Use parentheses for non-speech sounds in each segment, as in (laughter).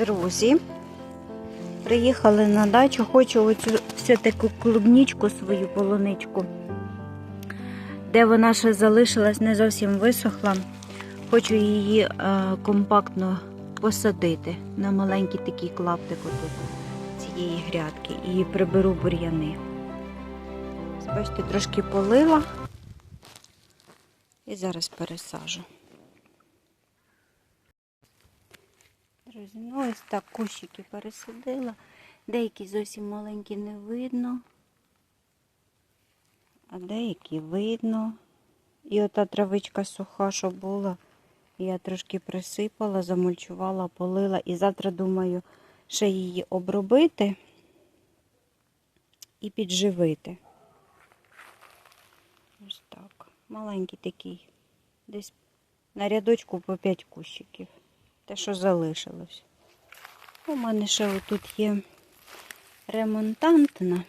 Друзі, приїхали на дачу, хочу оцю все-таку клубнічку свою полуничку, де вона ще залишилась, не зовсім висохла. Хочу її е, компактно посадити на маленький такий клаптик отут цієї грядки і приберу бур'яни. Бачите, трошки полила і зараз пересажу. Ну ось так кущики пересадила. Деякі зовсім маленькі не видно, а деякі видно. І ота травичка суха, що була, я трошки присипала, замульчувала, полила. І завтра думаю, ще її обробити і підживити. Ось так. Маленький такий. Десь на рядочку по 5 кущиків. Те, що залишилось. У мене ще отут є ремонтантна.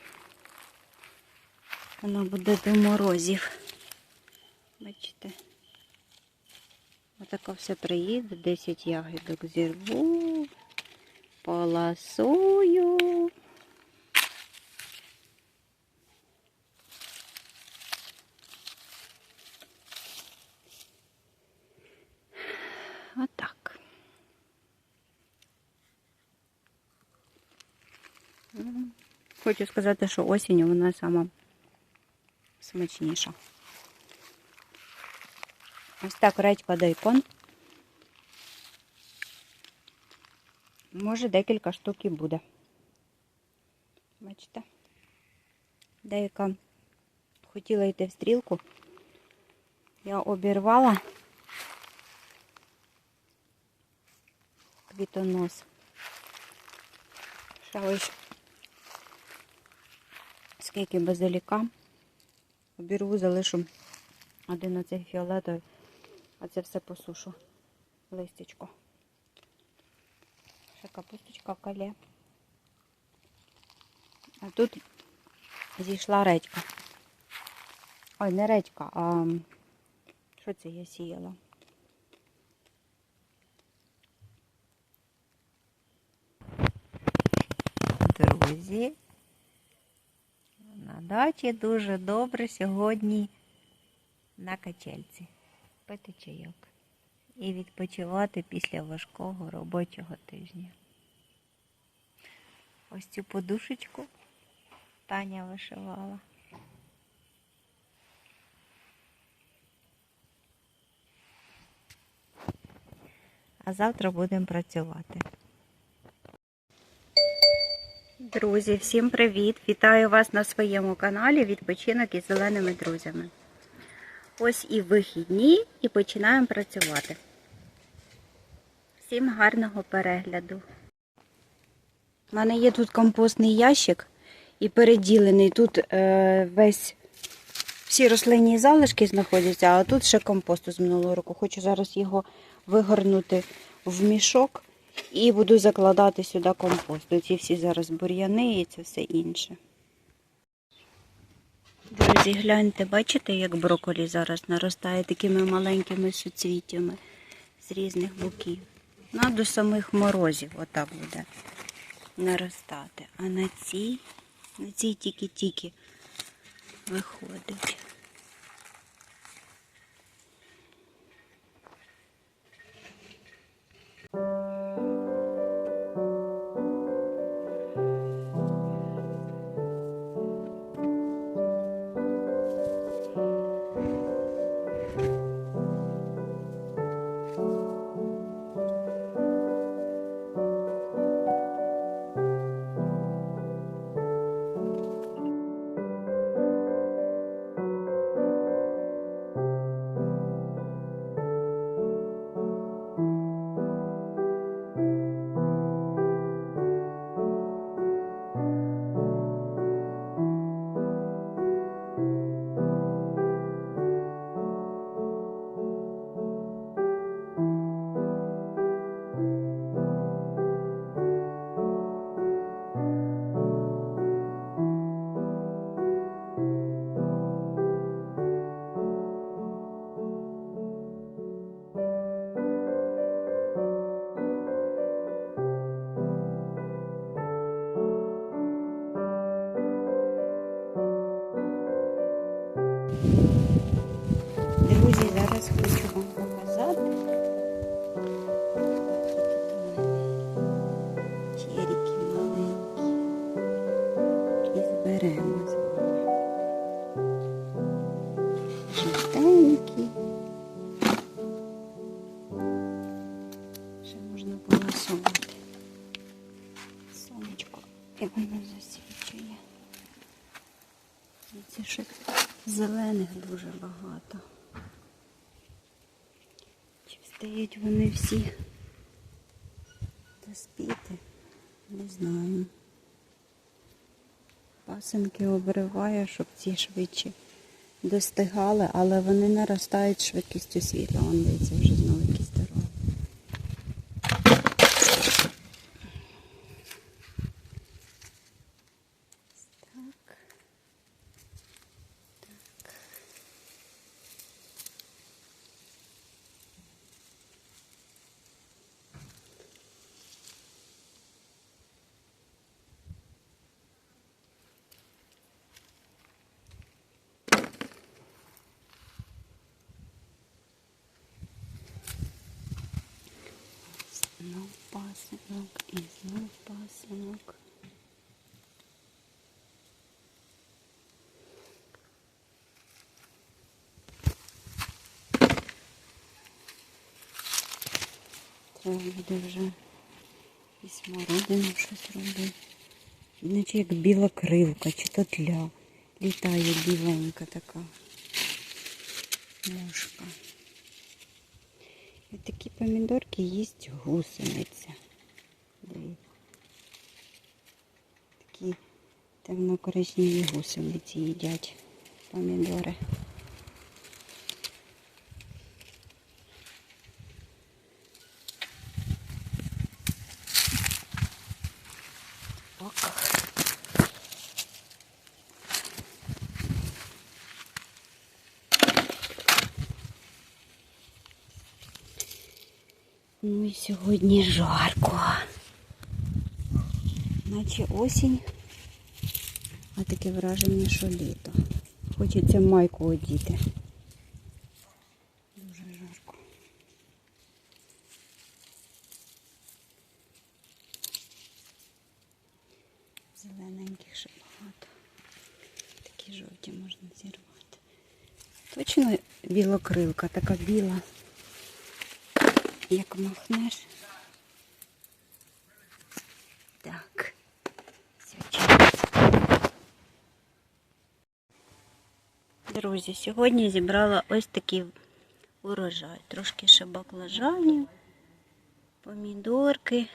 Вона буде до морозів. Бачите? Отако все приїде, 10 ягідок зірву, поласую. Отак. М. Хочу сказати, що осінь вона сама смачніша. Ось так редька дайкон. Може декілька штук і буде. Бачите? Деяка хотіла йти в стрілку. Я обірвала квітонос. Ще скільки базиліка. Обірву, залишу один оцей фіолетовий, а це все посушу. Листячко. Ще капусточка калє. А тут зійшла редька. Ой, не редька, а що це я сіяла? Друзі, дачі дуже добре сьогодні на качельці. Пити чайок і відпочивати після важкого робочого тижня. Ось цю подушечку Таня вишивала. А завтра будемо працювати. Друзі, всім привіт! Вітаю вас на своєму каналі Відпочинок із зеленими друзями. Ось і вихідні, і починаємо працювати. Всім гарного перегляду. У мене є тут компостний ящик і переділений. Тут е, весь всі рослинні залишки знаходяться, а тут ще компосту з минулого року. Хочу зараз його вигорнути в мішок і буду закладати сюди компост. Ці всі зараз бур'яни і це все інше. Друзі, гляньте, бачите, як брокколі зараз наростає такими маленькими суцвіттями з різних боків. Ну, до самих морозів отак буде наростати. А на цій, на цій тільки-тільки виходить. Ці ще зелених дуже багато. Чи встають вони всі заспіти? Не знаю. Пасенки обриваю, щоб ці швидше достигали, але вони наростають швидкістю світла. Вон дивіться, вже знову якісь дороги. Так. Знов пасинок і знов пасинок. Треба буде вже і смородину щось робити. Наче як біла кривка, чи то тля. Літає біленька така мушка. І такі помідорки їсть гусениця. Такі темно-коричневі гусениці їдять помідори. Ну і сьогодні жарко. Наче осінь, а таке враження, що літо. Хочеться майку одіти. Дуже жарко. Зелененьких ще багато. Такі жовті можна зірвати. Точно білокрилка, така біла. Як махнеш. Так. Друзі, сьогодні зібрала ось такий урожай. Трошки ще баклажанів, помідорки,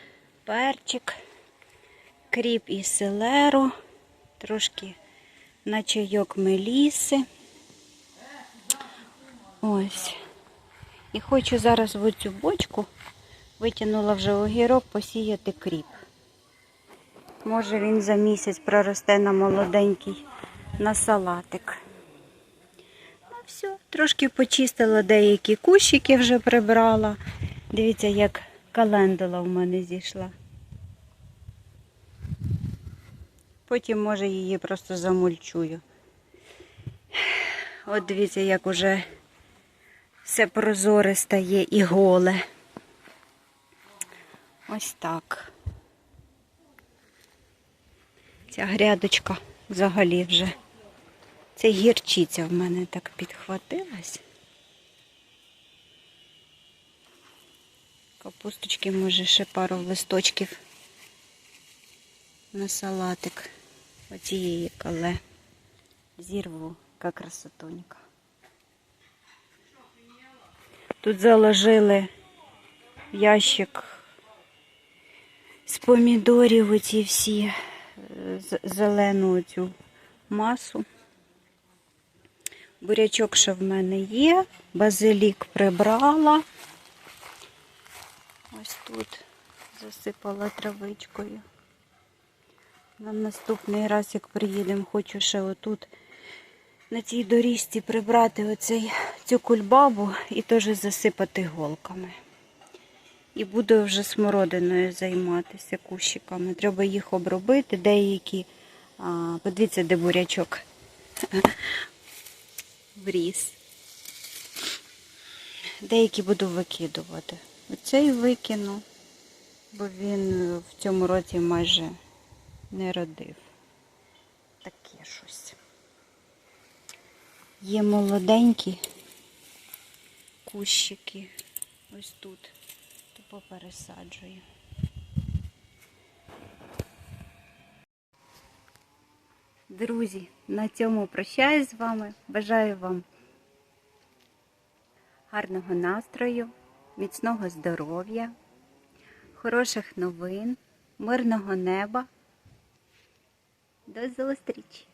перчик, кріп і селеру, трошки на чайок меліси. Ось. І хочу зараз в цю бочку, витягнула вже огірок, посіяти кріп. Може він за місяць проросте на молоденький на салатик. Ну все, трошки почистила деякі кущики вже прибрала. Дивіться, як календула в мене зійшла. Потім, може, її просто замульчую. От дивіться, як уже все прозоре стає і голе. Ось так. Ця грядочка взагалі вже. Це гірчиця в мене так підхватилась. Капусточки, може, ще пару листочків на салатик. Оцієї кале. Зірву, яка красотонька. Тут заложили ящик з помідорів оці всі е, зелену цю масу. Бурячок ще в мене є, базилік прибрала. Ось тут засипала травичкою. На наступний раз, як приїдемо, хочу ще отут на цій доріжці прибрати оцей, цю кульбабу і теж засипати голками. І буду вже смородиною займатися кущиками. Треба їх обробити. Деякі, а, подивіться, де бурячок (laughs) вріс. Деякі буду викидувати. Оцей викину, бо він в цьому році майже не родив. Таке щось. Є молоденькі кущики ось тут, то попересаджую. Друзі, на цьому прощаюсь з вами. Бажаю вам гарного настрою, міцного здоров'я, хороших новин, мирного неба. До зустрічі!